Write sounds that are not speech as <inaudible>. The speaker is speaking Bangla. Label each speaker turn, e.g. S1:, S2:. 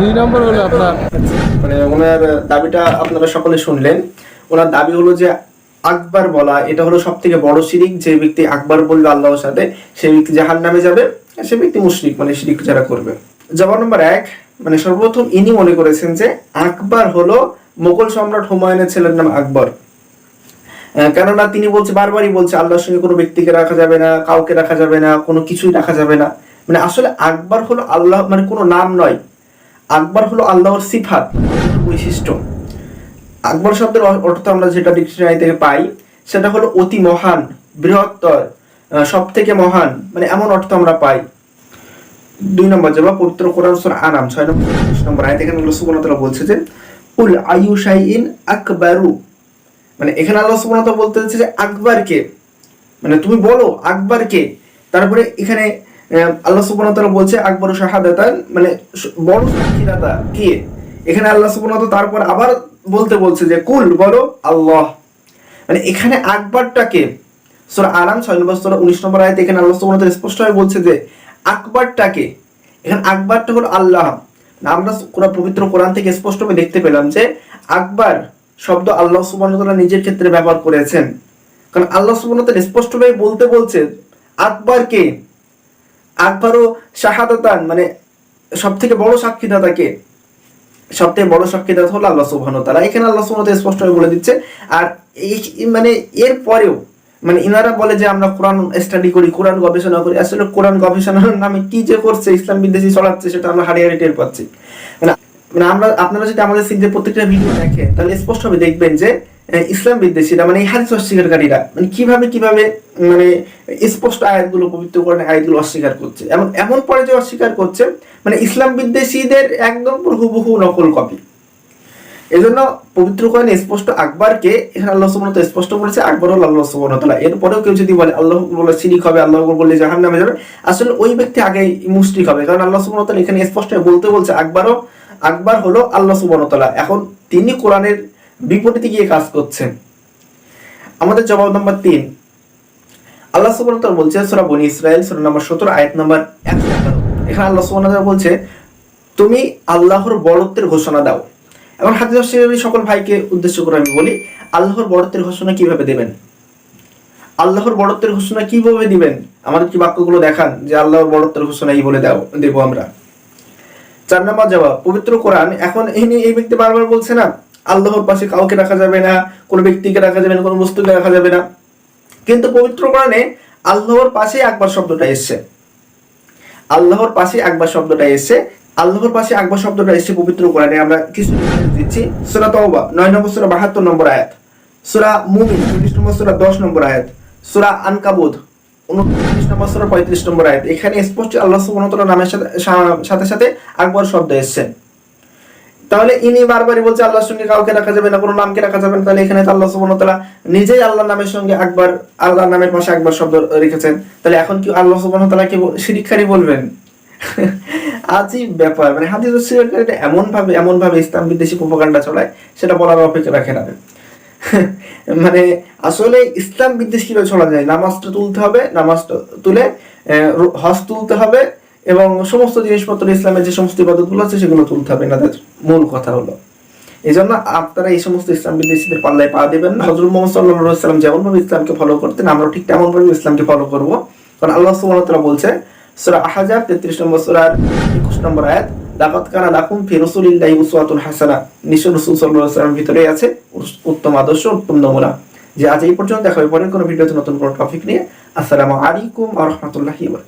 S1: দুই নম্বর হলো আপনার
S2: মানে ওনার দাবিটা আপনারা সকলে শুনলেন। ওনার দাবি হলো যে আকবার বলা, এটা হলো সব থেকে বড় শিরিক, যে ব্যক্তি আকবার বলবে আল্লাহর সাথে সেই ব্যক্তি জাহান নামে যাবে, সে ব্যক্তি মুশরিক মানে শিরিক যারা করবে। জবাব নম্বর এক মানে সর্বপ্রথম ইনি মনে করেছেন যে আকবার হলো মোগল সম্রাট হুমায়ুনের ছেলের নাম আকবর। কেননা তিনি বলছে, বারবারই বলছে, আল্লাহর সঙ্গে কোনো ব্যক্তিকে রাখা যাবে না, কাউকে রাখা যাবে না, কোনো কিছুই রাখা যাবে না। মানে আসলে আকবর হলো আল্লাহ মানে কোনো নাম নয়। আকবর হলো আল্লাহর সিফাত, বৈশিষ্ট্য। আকবর শব্দের অর্থ আমরা যেটা ডিকশনারি থেকে পাই, সেটা হলো অতি মহান, বৃহত্তর সব থেকে মহান মানে এমন অর্থ আমরা পাই। দুই নম্বর জবাব, পবিত্র কোরআন সূরা আনাম, ছয় নম্বর পঁচিশ নম্বর আয়াত এখানে আল্লাহ সুবহানাহু তাআলা বলছে যে উল আয়ু শাইইন আকবারু? মানে এখানে আল্লাহ সুবহানাহু তাআলা বলতে চাইছে যে, আকবরকে। মানে তুমি বলো, আকবরকে। তারপরে এখানে আল্লাহ সুবহানাহু তাআলা বলছে, আকবর শাহাদাতান মানে বড় সাক্ষীদাতা কে? এখানে আল্লাহ সুবহানাহু তারপর আবার বলতে বলছে যে, কুল, বলো, আল্লাহ। মানে এখানে আকবরটাকে, সূরা আনাম 6 নম্বর, সূরা 19 নম্বর আয়াতে এখানে আল্লাহ সুবহানাহু তাআলা স্পষ্টভাবে বলছে যে, আকবরটাকে, এখানে আকবরটা হলো আল্লাহ। আমরা কোরআন পবিত্র কোরআন থেকে স্পষ্টভাবে দেখতে পেলাম যে, আকবর শব্দ আল্লাহ সুবহানাহু নিজের ক্ষেত্রে ব্যবহার করেছেন। কারণ আল্লাহ তাআলা স্পষ্টভাবে বলতে বলছে আকবর কে আকবরও শাহাদাতান মানে সব থেকে বড় সাক্ষীদাতা কে? সব থেকে বড় সাক্ষীদাতা হলো আল্লাহ সুবহান তাআলা। এখানে আল্লাহ সুবহান স্পষ্টভাবে বলে দিচ্ছে, আর এই মানে এর পরেও মানে ইনারা বলে যে আমরা কোরআন স্টাডি করি, কোরআন গবেষণা করি, আসলে কোরআন গবেষণার নামে কি যে করছে, ইসলাম বিদ্বেষী ছড়াচ্ছে, সেটা আমরা হারিয়ে হারিয়ে টের পাচ্ছি। মানে আমরা, আপনারা যদি আমাদের সিরিজের প্রত্যেকটা ভিডিও দেখেন, তাহলে স্পষ্টভাবে দেখবেন যে ইসলাম বিদ্বেষীরা মানে হাদিস অস্বীকারীরা মানে কীভাবে কীভাবে মানে স্পষ্ট আয়াতগুলো, পবিত্র কোরআনের আয়াতগুলো অস্বীকার করছে। এমন এমন পরে যে অস্বীকার করছে মানে ইসলাম বিদ্বেষীদের একদম হুবহু নকল কপি এজন্য পবিত্র কোরআনে স্পষ্ট আকবরকে, এখানে আল্লাহ সুবহানাহু ওয়া স্পষ্ট বলেছে, আকবর হল আল্লাহ সুবহানাহু ওয়া এরপরেও কেউ যদি বলে, আল্লাহ বলে শিরিক হবে, আল্লাহ বললে জাহান্নামে যাবে, আসলে ওই ব্যক্তি আগে মুশরিক হবে। কারণ আল্লাহ সুবহানাহু ওয়া এখানে স্পষ্ট বলতে বলছে, আকবরও আকবর হলো আল্লাহ তাআলা। এখন তিনি কোরআনের বিপরীতে গিয়ে কাজ করছেন। আমাদের জবাব নম্বর তিন। আল্লাহ তাআলা বলছে, সূরা বনি ইসরাইল সূরা নম্বর 17 আয়াত নম্বর 111 এখানে আল্লাহ তাআলা বলছে, তুমি আল্লাহর বড়ত্বের ঘোষণা দাও। এখন হাদিস সকল ভাইকে উদ্দেশ্য করে আমি বলি, আল্লাহর বড়ত্বের ঘোষণা কীভাবে দেবেন? আল্লাহর বড়ত্বের ঘোষণা কীভাবে দিবেন? আমাদের কি বাক্যগুলো দেখান যে, আল্লাহর বড়ত্বের ঘোষণা এই বলে দাও, দেব আমরা। চার নম্বর জবাব, পবিত্র কোরআন। এখন এই নিয়ে ব্যক্তি বারবার বলছে না, আল্লাহর পাশে কাউকে রাখা যাবে না, কোনো ব্যক্তিকে রাখা যাবে না, কোনো বস্তুকে রাখা যাবে না। কিন্তু পবিত্র কোরআনে আল্লাহর পাশে একবার শব্দটা এসছে। আল্লাহর পাশে একবার শব্দটা এসে আল্লাহর পাশে একবার শব্দটা এসে পবিত্র কোরআনে। আমরা কিছু দিচ্ছি। সূরা তাওবা 9 নম্বর সূরা 72 নম্বর আয়াত। সুরা মুমিন 23 নম্বর সূরা 10 নম্বর আয়াত। সূরা আনকাবুত 29 নম্বর সূরা 35 নম্বর আয়াত। এখানে স্পষ্ট আল্লাহ সুবহানাহু নামের সাথে সাথে আকবর শব্দ তাহলে ইনি বারবারই বলছে সঙ্গে কাউকে রাখা যাবে না, কোনো নামকে রাখা যাবে না। তাহলে এখানে তো আল্লাহ সুবহানাহু তাআলা নিজেই আল্লাহর নামের সঙ্গে একবার আল্লাহর নামের পাশে শব্দ রেখেছেন। তাহলে এখন কি আল্লাহ সুবহানাহু ওয়া তাআলা কি শিরিককারী বলবেন? <laughs> আজীব ব্যাপার। মানে হাদিস এমন ভাবে এমন ভাবে ইসলাম বিদ্বেষী প্রোপাগান্ডা চলায়, সেটা বলার অপেক্ষা রাখে না। <laughs> মানে আসলে ইসলাম বিদ্বেষ কীভাবে ছড়া যায়? নামাজটা তুলতে হবে, নামাজটা তুলে হজ তুলতে হবে এবং সমস্ত জিনিসপত্র, ইসলামের যে সমস্ত ইবাদতগুলো আছে সেগুলো তুলতে হবে। এনাদের মূল কথা হলো। এই জন্য আপনারা এই সমস্ত ইসলাম বিদ্বেষীদের পাল্লায় পা দেবেন না। হজরত মোহাম্মদ সাল্লাহ সাল্লাম যেমন ভাবে ইসলামকে ফলো করতেন আমরা ঠিক তেমন ভাবে ইসলামকে ফলো করব। কারণ আল্লাহ তাআলা বলছে, সূরা আহজাব 33 নম্বর সূরার 21 নম্বর আয়াত লাকাদ কানা লাকুম ফি রাসূলিল্লাহি উসওয়াতুন হাসানা। নিশ্চয় রাসূল সাল্লাল্লাহু আলাইহি ভিতরে আছে উত্তম আদর্শ, উত্তম নমুনা। যে আজ এই পর্যন্ত দেখা হবে পরের কোনো ভিডিওতে নতুন কোনো টপিক নিয়ে। আসসালামু আলাইকুম ওয়া রাহমাতুল্লাহি ওয়া